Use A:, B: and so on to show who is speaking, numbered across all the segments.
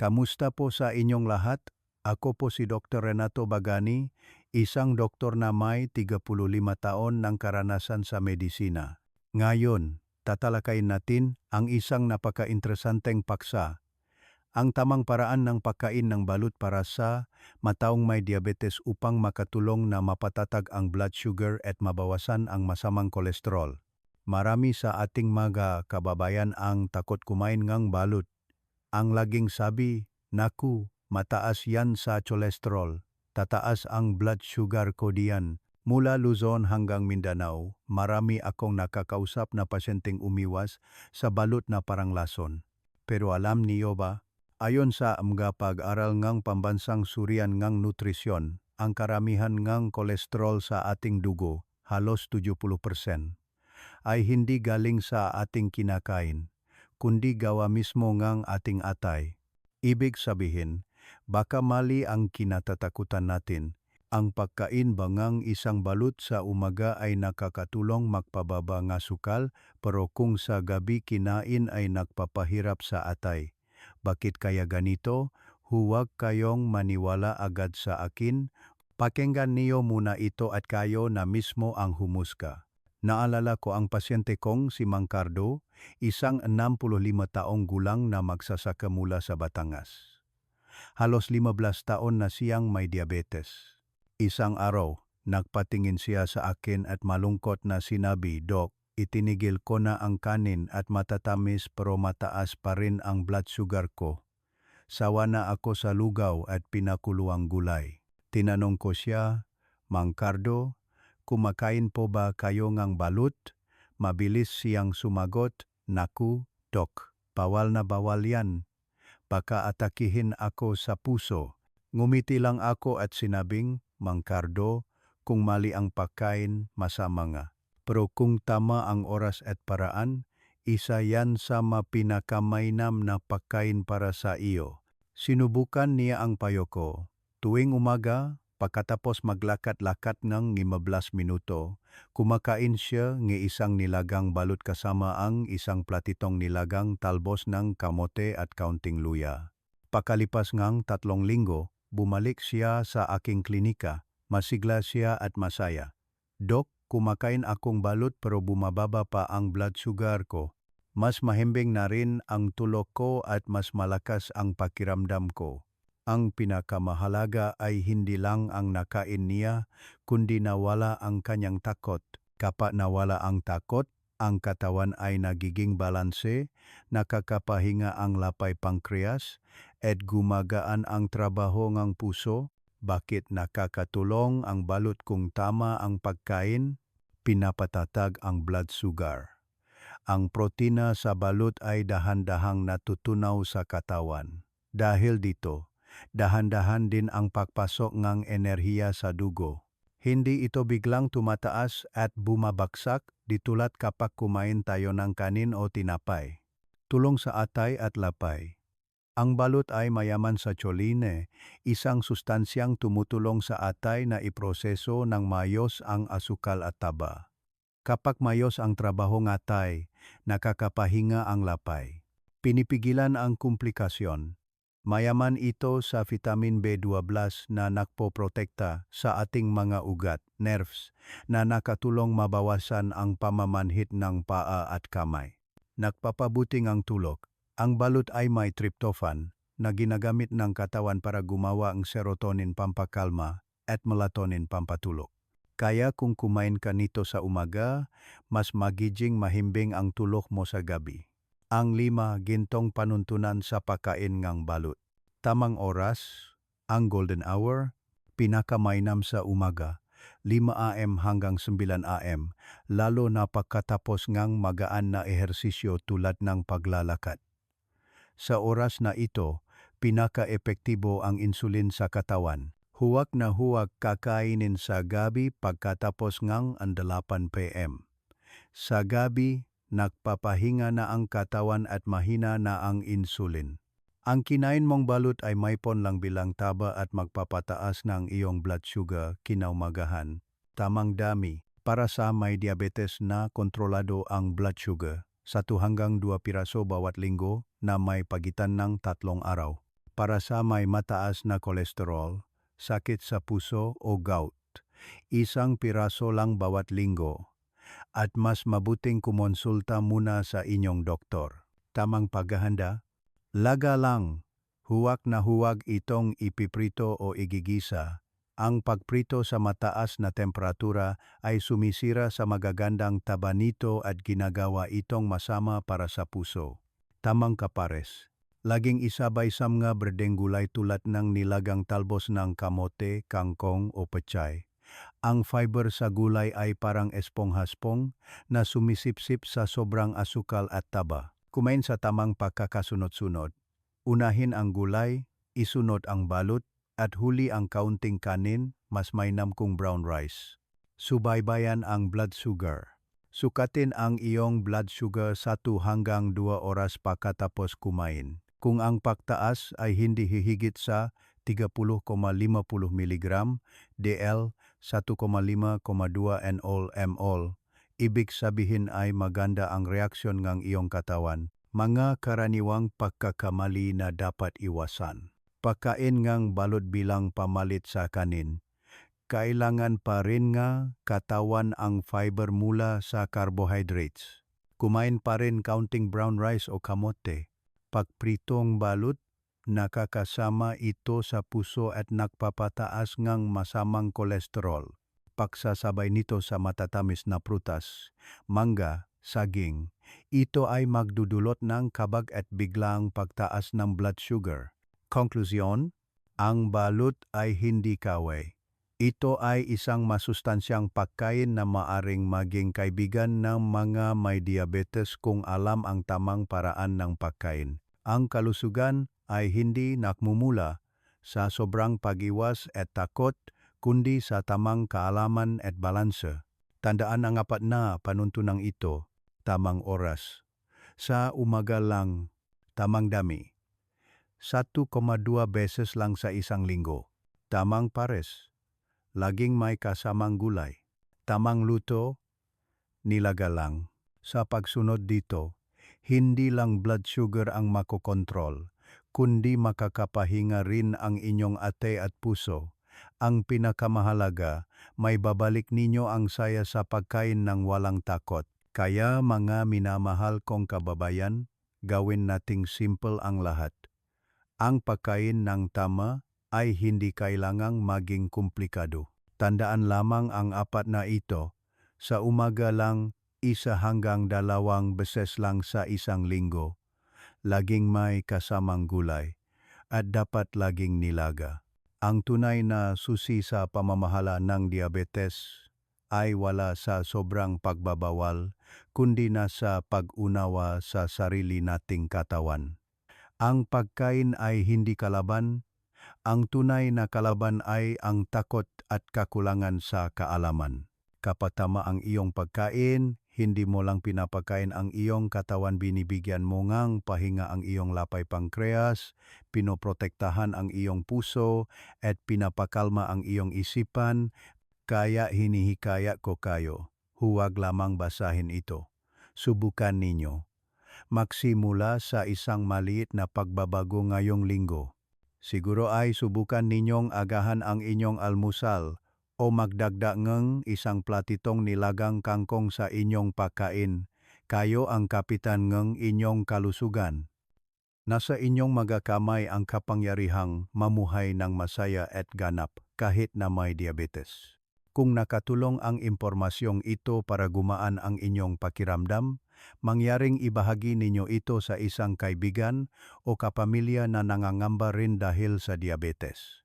A: Kamusta po sa inyong lahat? Ako po si Dr. Renato Bagani, isang doktor na may 35 taon ng karanasan sa medisina. Ngayon, tatalakayin natin ang isang napaka-interesanteng paksa. Ang tamang paraan ng pagkain ng balut para sa mataong may diabetes upang makatulong na mapatatag ang blood sugar at mabawasan ang masamang kolesterol. Marami sa ating mga kababayan ang takot kumain ng balut ang laging sabi, naku, mataas yan sa cholesterol, tataas ang blood sugar ko diyan. Mula Luzon hanggang Mindanao, marami akong nakakausap na pasyenteng umiwas sa balut na parang lason. Pero alam niyo ba, ayon sa mga pag-aral ng pambansang surian ng nutrisyon, ang karamihan ng kolesterol sa ating dugo, halos 70%, ay hindi galing sa ating kinakain, kundi gawa mismo ngang ating atay. Ibig sabihin, baka mali ang kinatatakutan natin. Ang pagkain bangang isang balut sa umaga ay nakakatulong magpababa nga sukal, pero kung sa gabi kinain ay nagpapahirap sa atay. Bakit kaya ganito? Huwag kayong maniwala agad sa akin. Pakinggan niyo muna ito at kayo na mismo ang humusga. Naalala ko ang pasyente kong si Mang Cardo, isang 65 taong gulang na magsasaka mula sa Batangas. Halos 15 taon na siyang may diabetes. Isang araw, nagpatingin siya sa akin at malungkot na sinabi, Dok, itinigil ko na ang kanin at matatamis pero mataas pa rin ang blood sugar ko. Sawa na ako sa lugaw at pinakuluang gulay. Tinanong ko siya, Mang Cardo, kumakain po ba kayo ng balut? Mabilis siyang sumagot, Naku, Dok, bawal na bawal yan. Baka atakihin ako sa puso. Ngumiti lang ako at sinabing, Mang Cardo, kung mali ang pagkain, masama nga. Pero kung tama ang oras at paraan, isa yan sa mapinakamainam na pagkain para sa iyo. Sinubukan niya ang payo ko. Tuwing umaga, Pagkatapos maglakad-lakad ng 15 minuto, kumakain siya ng isang nilagang balut kasama ang isang platitong nilagang talbos ng kamote at kaunting luya. Pakalipas ngang tatlong linggo, bumalik siya sa aking klinika. Masigla siya at masaya. Dok, kumakain akong balut pero bumababa pa ang blood sugar ko. Mas mahimbing na rin ang tulog ko at mas malakas ang pakiramdam ko. Ang pinakamahalaga ay hindi lang ang nakain niya, kundi nawala ang kanyang takot. Kapag nawala ang takot, ang katawan ay nagiging balanse, nakakapahinga ang lapay pankreas, at gumagaan ang trabaho ng puso. Bakit nakakatulong ang balut kung tama ang pagkain? Pinapatatag ang blood sugar. Ang protina sa balut ay dahan-dahang natutunaw sa katawan. Dahil dito, dahan-dahan din ang pagpasok ng enerhiya sa dugo. Hindi ito biglang tumataas at bumabagsak ditulad kapag kumain tayo ng kanin o tinapay. Tulong sa atay at lapay. Ang balut ay mayaman sa choline, isang sustansyang tumutulong sa atay na iproseso ng mayos ang asukal at taba. Kapag mayos ang trabaho ng atay, nakakapahinga ang lapay. Pinipigilan ang komplikasyon, Mayaman ito sa vitamin B12 na nakpoprotekta sa ating mga ugat, nerves, na nakatulong mabawasan ang pamamanhit ng paa at kamay. Nagpapabuting ang tulog. Ang balut ay may tryptophan na ginagamit ng katawan para gumawa ang serotonin pampakalma at melatonin pampatulog. Kaya kung kumain ka nito sa umaga, mas magiging mahimbing ang tulog mo sa gabi. Ang lima, gintong panuntunan sa pagkain ng balut. Tamang oras, ang golden hour, pinakamainam sa umaga, 5 am hanggang 9 am, lalo na pagkatapos ngang magaan na ehersisyo tulad ng paglalakad. Sa oras na ito, pinaka-epektibo ang insulin sa katawan. Huwag na huwag kakainin sa gabi pagkatapos ngang 8 p.m. Sa gabi, nagpapahinga na ang katawan at mahina na ang insulin. Ang kinain mong balut ay maypon lang bilang taba at magpapataas ng iyong blood sugar kinaumagahan. Tamang dami para sa may diabetes na kontrolado ang blood sugar. Satu hanggang dua piraso bawat linggo na may pagitan ng tatlong araw. para sa may mataas na kolesterol, sakit sa puso o gout. Isang piraso lang bawat linggo. At mas mabuting kumonsulta muna sa inyong doktor. Tamang paghahanda? Laga lang. Huwag na huwag itong ipiprito o igigisa. Ang pagprito sa mataas na temperatura ay sumisira sa magagandang taba nito at ginagawa itong masama para sa puso. Tamang kapares. Laging isabay-sam nga berdeng gulay tulad ng nilagang talbos ng kamote, kangkong o pechay. Ang fiber sa gulay ay parang esponghas-pong na sumisipsip sa sobrang asukal at taba. Kumain sa tamang pagkakasunod-sunod. Unahin ang gulay, isunod ang balut, at huli ang kaunting kanin, mas mainam kung brown rice. Subaybayan ang blood sugar. Sukatin ang iyong blood sugar 1 hanggang 2 oras pagkatapos kumain. Kung ang pagtaas ay hindi hihigit sa 30,50 mg DL 1,5,2 NOL MOL, ibig sabihin ay maganda ang reaksyon ng iyong katawan. Mga karaniwang pagkakamali na dapat iwasan. Pagkain ngang balot bilang pamalit sa kanin. Kailangan pa rin nga katawan ang fiber mula sa carbohydrates. Kumain pa rin counting brown rice o kamote. Pagpritong balut, nakakasama ito sa puso at nagpapataas ngang masamang kolesterol. Pagsasabay nito sa matatamis na prutas, mangga, saging, ito ay magdudulot ng kabag at biglang pagtaas ng blood sugar. Konklusyon, ang balut ay hindi kaway. Ito ay isang masustansyang pagkain na maaring maging kaibigan ng mga may diabetes kung alam ang tamang paraan ng pagkain. Ang kalusugan ay hindi nakmumula sa sobrang pag-iwas at takot, kundi sa tamang kaalaman at balanse. Tandaan ang apat na panuntunang ito, tamang oras. Sa umaga lang, tamang dami. 1,2 beses lang sa isang linggo. Tamang pares. Laging may kasamang gulay. Tamang luto, nilaga lang. Sa pagsunod dito, hindi lang blood sugar ang makokontrol, kundi makakapahinga rin ang inyong ate at puso. Ang pinakamahalaga, may babalik ninyo ang saya sa pagkain ng walang takot. Kaya mga minamahal kong kababayan, gawin nating simple ang lahat. Ang pagkain ng tama ay hindi kailangang maging komplikado. Tandaan lamang ang apat na ito. Sa umaga lang, isa hanggang dalawang beses lang sa isang linggo. Laging may kasamang gulay. At dapat laging nilaga. Ang tunay na susi sa pamamahala ng diabetes ay wala sa sobrang pagbabawal, kundi nasa pag-unawa sa sarili nating katawan. Ang pagkain ay hindi kalaban, ang tunay na kalaban ay ang takot at kakulangan sa kaalaman. Kapag tama ang iyong pagkain, hindi mo lang pinapakain ang iyong katawan binibigyan mo ngang pahinga ang iyong lapay pankreas, pinoprotektahan ang iyong puso, at pinapakalma ang iyong isipan, kaya hinihikaya ko kayo, huwag lamang basahin ito. Subukan ninyo magsimula sa isang maliit na pagbabago ngayong linggo. Siguro ay subukan ninyong agahan ang inyong almusal o magdagdag ng isang platitong nilagang kangkong sa inyong pagkain. Kayo ang kapitan ng inyong kalusugan. Nasa inyong magakamay ang kapangyarihang mamuhay ng masaya at ganap kahit na may diabetes. Kung nakatulong ang impormasyong ito para gumaan ang inyong pakiramdam, mangyaring ibahagi ninyo ito sa isang kaibigan o kapamilya na nangangamba rin dahil sa diabetes.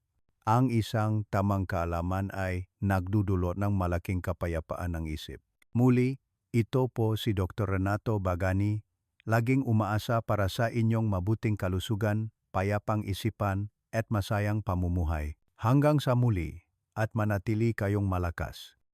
A: Ang isang tamang kaalaman ay nagdudulot ng malaking kapayapaan ng isip. Muli, ito po si Dr. Renato Bagani, laging umaasa para sa inyong mabuting kalusugan, payapang isipan, at masayang pamumuhay. Hanggang sa muli, at manatili kayong malakas.